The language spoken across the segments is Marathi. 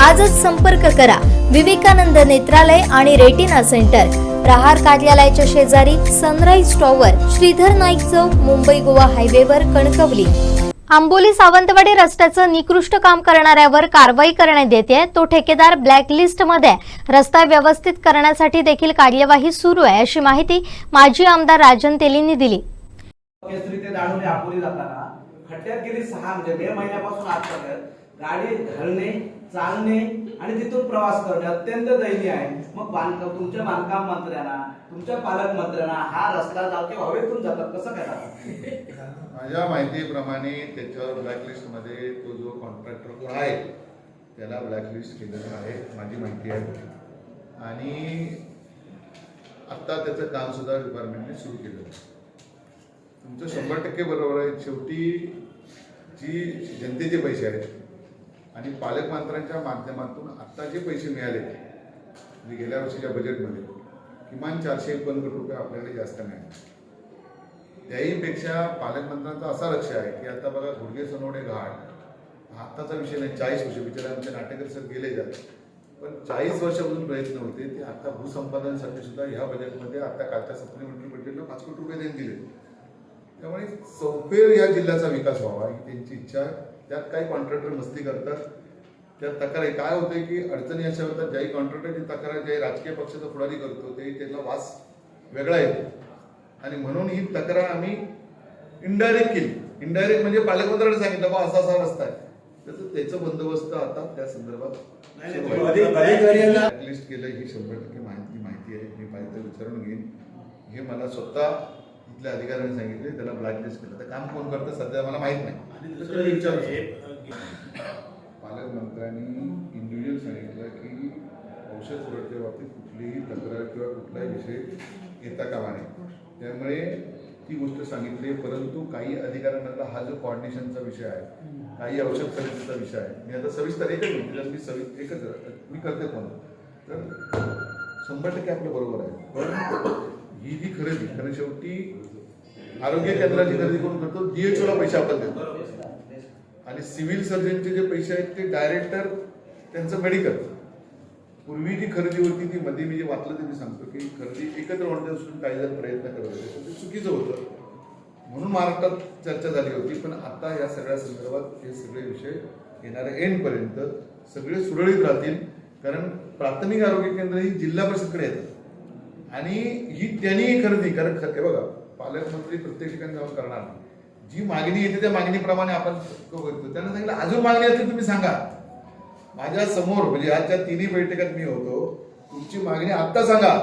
आजच संपर्क करा. विवेकानंद नेत्रालय आणि रेटिना सेंटर. प्रहार कार्यालयाच्या शेजारी सनराईज टॉवर श्रीधर नाईक चौक मुंबई गोवा हायवेवर कणकवली. आंबोली सावंतवाडी रस्त्याचं निकृष्ट काम करणाऱ्यावर कारवाई करण्यात येते. तो ठेकेदार ब्लॅकलिस्टमध्ये रस्ता व्यवस्थित करण्यासाठी देखील कार्यवाही सुरू आहे अशी माहिती माजी आमदार राजन तेलींनी दिली. केसरी ते जाताना खड्ड्यात गेली सहा म्हणजे मे महिन्यापासून आजपर्यंत गाडी घालणे चालणे आणि तिथून प्रवास करणे अत्यंत दयनीय आहे. मग बांधकाम तुमच्या बांधकाम मंत्र्यांना तुमच्या पालकमंत्र्यांना हा रस्ता जाते हवेतून जातात कसं करा माझ्या माहितीप्रमाणे त्याच्यावर ब्लॅकलिस्टमध्ये तो जो कॉन्ट्रॅक्टर आहे त्याला ब्लॅकलिस्ट केलेलं आहे माझी माहिती आहे. आणि आत्ता त्याचं काम सुद्धा डिपार्टमेंटने सुरू केलं आहे. तुमचं शंभर टक्के बरोबर आहे. शेवटी जी जनतेचे पैसे आहेत आणि पालकमंत्र्यांच्या माध्यमातून आत्ता जे पैसे मिळाले म्हणजे गेल्या वर्षीच्या बजेटमध्ये किमान चारशे एकोण कोटी रुपये आपल्याकडे जास्त मिळाले. त्याहीपेक्षा पालकमंत्र्यांचा असा लक्ष आहे की आता बघा गुडगे सोनवणे घाट आत्ताचा विषय नाही चाळीस वर्ष बिचारे आमचे नाटेकर सर गेले जाते पण चाळीस वर्षापासून प्रयत्न होते ते आता भूसंपादनासाठी सुद्धा ह्या बजेटमध्ये आता कालच्या सप्लिमेंटरी बजेटला पाच कोटी रुपये देऊन दिले. त्यामुळे चौफेर या जिल्ह्याचा विकास व्हावा ही त्यांची इच्छा आहे. त्यात काही कॉन्ट्रॅक्टर मस्ती करतात. त्यात तक्रार. काय होते की अडचणी अशा होतात ज्याही कॉन्ट्रॅक्टरची तक्रार ज्याही राजकीय पक्षाचा पुढारी करतो ते त्यांना वास वेगळा येतो. आणि म्हणून ही तक्रार आम्ही इनडायरेक्ट केली. इनडायरेक्ट म्हणजे पालकमंत्र्यांनी सांगितलं बा असा असा रस्ता आहे. त्याचं त्याचं बंदोबस्त आता त्या संदर्भात ब्लॅकलिस्ट केलं ही शंभर टक्के माहिती माहिती आहे. मी पाहिजे विचारून घेईन. हे मला स्वतः इथल्या अधिकाऱ्यांनी सांगितले त्याला ब्लॅकलिस्ट केलं. तर काम कोण करतं सध्या मला माहीत नाही. पालकमंत्र्यांनी इंडिव्हिज्युअल सांगितलं की औषध सुरक्षेच्या बाबतीत कुठलीही तक्रार किंवा कुठलाही विषय येता कामा नये. त्यामुळे ती गोष्ट सांगितली परंतु काही अधिकाऱ्यांमधला हा जो कोऑर्डिनेशनचा विषय आहे काही औषध खरेदीचा विषय आहे मी आता सविस्तर एकच म्हणते मी सवि एकच मी करते फोन. तर शंभर टक्के आपलं बरोबर आहे. पण ही जी खरेदी कारण शेवटी आरोग्य केंद्राची खरेदी कोण करतो? डीएचओला पैसे आपण देतो. आणि सिव्हिल सर्जनचे जे पैसे आहेत ते डायरेक्टर त्यांचं मेडिकल. पूर्वी जी खरेदी होती ती मध्ये मी जे वाचलं ते मी सांगतो की खरेदी एकत्र होण्यापासून काही जण प्रयत्न करत होते ते चुकीचं होतं. म्हणून महाराष्ट्रात चर्चा झाली होती पण आता या सगळ्या संदर्भात हे सगळे विषय येणाऱ्या एंडपर्यंत सगळे सुरळीत राहतील कारण प्राथमिक आरोग्य केंद्र ही जिल्हा परिषदकडे येतात. आणि ही त्यांनी खरेदी कारण खरं हे बघा पालकमंत्री प्रत्येक ठिकाणी जाऊन करणार. नाही. जी मागणी येते त्या मागणीप्रमाणे आपण करतो. त्यांना सांगितलं अजून मागणी असली तुम्ही सांगा. माझ्यासमोर म्हणजे आजच्या तिन्ही बैठकात मी होतो तुमची मागणी आत्ता सांगा.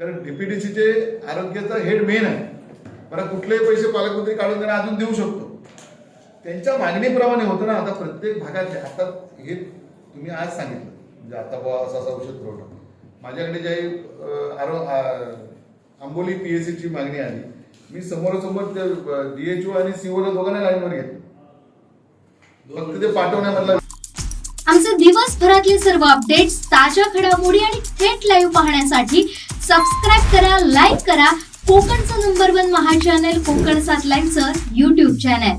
कारण डीपीडीसीचे आरोग्याचा हेड मेन आहे. मला कुठलेही पैसे पालकमंत्री काढून त्यांना अजून देऊ शकतो. त्यांच्या मागणीप्रमाणे होतं ना आता प्रत्येक भागात आता हे तुम्ही आज सांगितलं. म्हणजे आता बुवा असं असा औषध पुरवठा. माझ्याकडे जे आरो आंबोली पी एस ची मागणी आली मी समोरासमोर डीएचओ आणि सीओला दोघांना लाईनवर घेतलं फक्त ते पाठवण्यामधला आमचे दिवसभरातले सर्व अपडेट्स ताज्या घडामोडी आणि थेट लाईव्ह पाहण्यासाठी सबस्क्राईब करा लाईक करा. कोकणचं नंबर वन महा चॅनल कोकण सात लाईनचं युट्यूब चॅनल